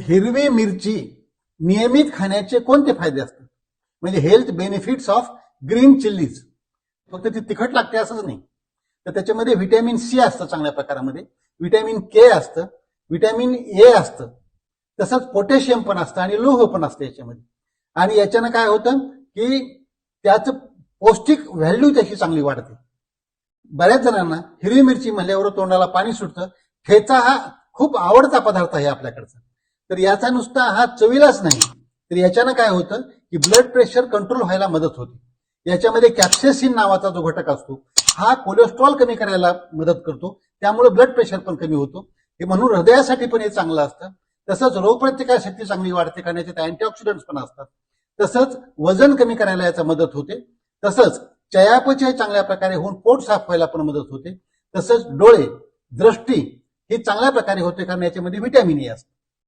हिरवी मिरची नियमित खाण्याचे कोणते फायदे असतात? म्हणजे health benefits of green chillies फक्त ती तिखट लागते असंच नाही. तर त्याच्यामध्ये व्हिटॅमिन सी असतं चांगल्या प्रकारामध्ये. व्हिटॅमिन के असतं व्हिटॅमिन ए असतं. तसंच पोटॅशियम पण असतं आणि लोह पण असतं याच्यामध्ये. आणि याच्यानं काय होतं की त्याचं पौष्टिक व्हॅल्यू त्याची चांगली वाढते. बऱ्याच जणांना हिरवी मिरची म्हणल्यावर तोंडाला पाणी सुटतं. ठेचा हा खूप आवडता पदार्थ आहे आपल्याकडचा. तर याचा नुसता हा चवीलाच नाही. तर याच्यानं काय होतं की ब्लड प्रेशर कंट्रोल व्हायला मदत होते. याच्यामध्ये कॅप्सेसिन नावाचा जो घटक असतो हा कोलेस्ट्रॉल कमी करायला मदत करतो. त्यामुळे ब्लड प्रेशर पण कमी होतो. हे म्हणून हृदयासाठी पण हे चांगलं असतं. तसंच रोगप्रतिकार शक्ती चांगली वाढते कारण याच्यात अँटीऑक्सिडंट्स पण असतात. तसंच वजन कमी करायला याचा मदत होते. तसंच चयापचय चांगल्या प्रकारे होऊन पोट साफ व्हायला पण मदत होते. तसंच डोळे दृष्टी हे चांगल्या प्रकारे होते कारण याच्यामध्ये व्हिटॅमिन ए e असतं.